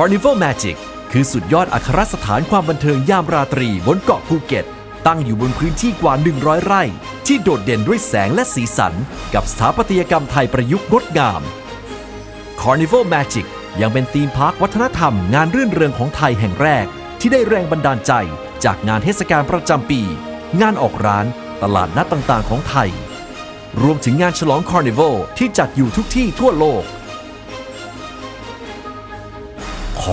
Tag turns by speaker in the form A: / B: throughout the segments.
A: Carnival Magic คือสุดยอดอัครสถานความบันเทิงยามราตรีบนเกาะภูเก็ต ตั้งอยู่บนพื้นที่กว่า 100 ไร่ ที่โดดเด่นด้วยแสงและสีสัน กับสถาปัตยกรรมไทยประยุกต์งดงาม Carnival Magic ยังเป็นธีมพาร์ควัฒนธรรมงานรื่นเริงของไทยแห่งแรก ที่ได้แรงบันดาลใจ จากงานเทศกาลประจำปี งานออกร้าน ตลาดนัดต่างๆ ของไทย รวมถึงงานฉลอง Carnival ที่จัดอยู่ทุกที่ทั่วโลก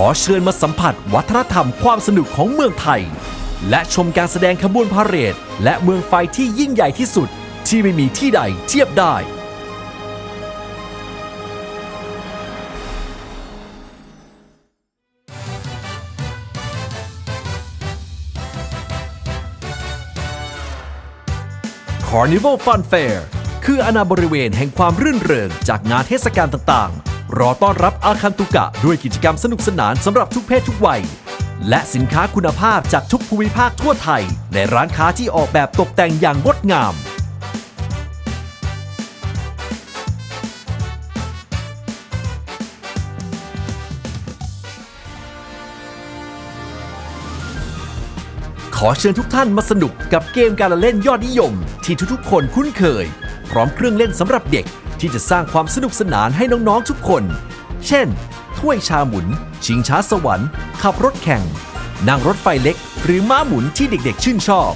A: อเชิญมาสัมผัสวัฒนธรรมความสนุกของเมืองไทย และชมการแสดงขบวนพาเหรดและเมืองไฟที่ยิ่งใหญ่ที่สุด ที่ไม่มีที่ใดเทียบได้ Carnival Fun Fair คืออาณาบริเวณแห่งความรื่นเริงจากงานเทศกาลต่างๆ รอต้อนรับอาคันตุกะด้วยกิจกรรมสนุกสนานสำหรับทุกเพศทุกวัย และสินค้าคุณภาพจากทุกภูมิภาคทั่วไทย ในร้านค้าที่ออกแบบตกแต่งอย่างงดงาม ขอเชิญทุกท่านมาสนุกกับเกมการละเล่นยอดนิยม ที่ทุกๆ คนคุ้นเคย พร้อมเครื่องเล่นสำหรับเด็ก ที่จะสร้างความสนุกสนานให้น้องๆทุกคน เช่น ถ้วยชาหมุน ชิงช้าสวรรค์ ขับรถแข่ง นั่งรถไฟเล็ก หรือม้าหมุนที่เด็กๆ ชื่นชอบ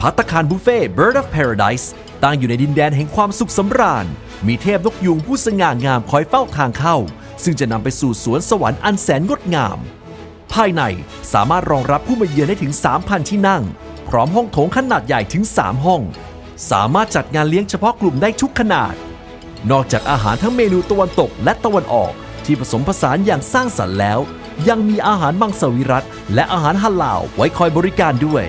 A: พัตตาคารบุฟเฟ่ Bird of Paradise ตั้งอยู่ในดินแดนแห่งความสุขสำราญ มีเทพนกยูงผู้สง่างามคอยเฝ้าทางเข้า ซึ่งจะนำไปสู่สวนสวรรค์อันแสนงดงาม ภายในสามารถรองรับผู้มาเยือนได้ถึง 3,000 ที่นั่ง พร้อมห้องโถงขนาดใหญ่ถึง 3 ห้อง สามารถจัดงานเลี้ยงเฉพาะกลุ่มได้ทุกขนาด นอกจากอาหารทั้งเมนูตะวันตกและตะวันออก ที่ผสมผสานอย่างสร้างสรรค์แล้ว ยังมีอาหารมังสวิรัตและอาหารฮาลาลไว้คอยบริการด้วย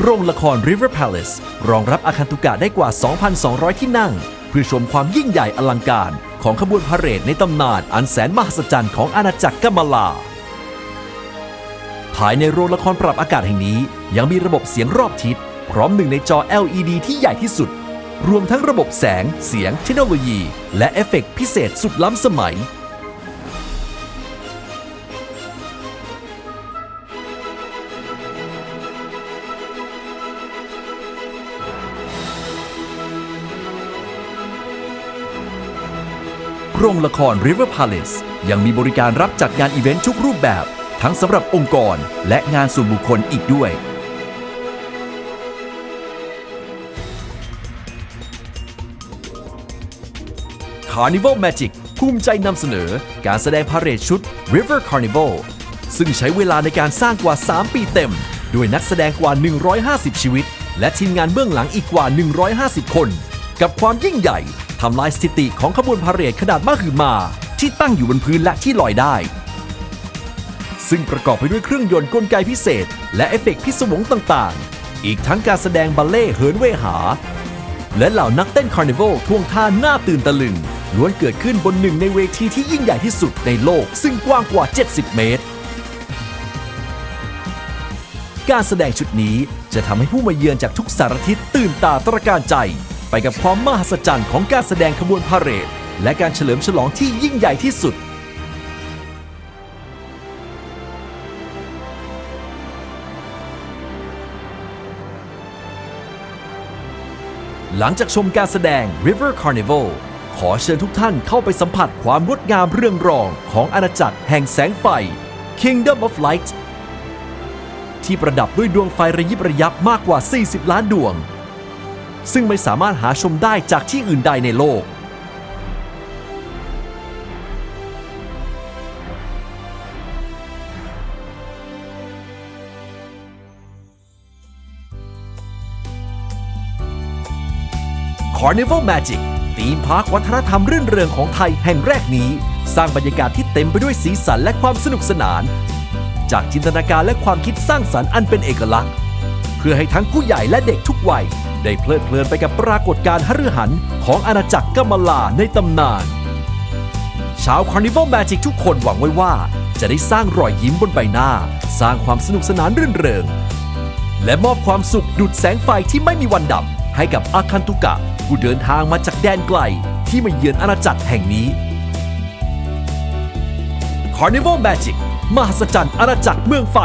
A: โรงละคร River Palace รองรับอาคันตุกะได้กว่า 2,200 ที่นั่ง เพื่อชมความยิ่งใหญ่อลังการ ของขบวนพาเหรดในตำนานอันแสนมหัศจรรย์ของอาณาจักรกัมลา ภายในโรงละครปรับอากาศแห่งนี้ ยังมีระบบเสียงรอบทิศ พร้อมหนึ่งในจอ LED ที่ใหญ่ที่สุด รวมทั้งระบบแสง เสียง เทคโนโลยี และเอฟเฟกต์พิเศษสุดล้ำสมัย โรงละคร River Palace ยังมีบริการรับจัดงานอีเวนต์ทุกรูปแบบ ทั้งสำหรับองค์กรและงานส่วนบุคคลอีกด้วย Carnival Magic ภูมิใจนำเสนอการแสดงพาเหรดชุด River Carnival ซึ่งใช้เวลาในการสร้างกว่า 3 ปีเต็ม ด้วยนักแสดงกว่า 150 ชีวิต และทีมงานเบื้องหลังอีกกว่า 150 คน กับความยิ่งใหญ่ ทำลายสถิติของขบวนพาเหรดขนาดมหึมา ที่ตั้งอยู่บนพื้นและที่ลอยได้ ซึ่งประกอบไปด้วยเครื่องยนต์กลไกพิเศษ และเอฟเฟกต์พิศวงต่างๆ อีกทั้งการแสดงบัลเล่ต์เหินเวหา และเหล่านักเต้นคาร์นิวัลท่วงท่าหน้าตื่นตะลึงล้วนเกิดขึ้นบนหนึ่งในเวทีที่ยิ่งใหญ่ที่สุดในโลก ซึ่งกว้างกว่า 70 เมตร การแสดงชุดนี้จะทำให้ผู้มาเยือนจากทุกสารทิศตื่นตาตระการใจ ไปกับความมหัศจรรย์ของการแสดงขบวนพาเหรด และการเฉลิมฉลองที่ยิ่งใหญ่ที่สุด หลังจากชมการแสดง River Carnival ขอเชิญทุกท่านเข้าไปสัมผัสความงดงามเรื่องรองของอาณาจักรแห่งแสงไฟ Kingdom of Light ที่ประดับด้วยดวงไฟระยิบระยับมากกว่า 40 ล้านดวง ซึ่งไม่สามารถหาชมได้จากที่อื่นใดในโลก Carnival Magic ธีมพาร์ควัฒนธรรมรื่นเริงของไทยแห่งแรกนี้ สร้างบรรยากาศที่เต็มไปด้วยสีสันและความสนุกสนาน จากจินตนาการและความคิดสร้างสรรค์อันเป็นเอกลักษณ์ พื่อให้ทั้งผู้ใหญ่และเด็กทุกวัย ได้เพลิดเพลินไปกับปรากฏการณ์หฤหันของอาณาจักรกัมลาในตำนาน ชาว Carnival Magic ทุกคนหวังไว้ว่า จะได้สร้างรอยยิ้มบนใบหน้า สร้างความสนุกสนานรื่นเริง และมอบความสุขดุดแสงไฟที่ไม่มีวันดับ ให้กับอาคันตุกะ ผู้เดินทางมาจากแดนไกล ที่มาเยือนอาณาจักรแห่งนี้ Carnival Magic มหัศจรรย์อาณาจักรเมืองไฟ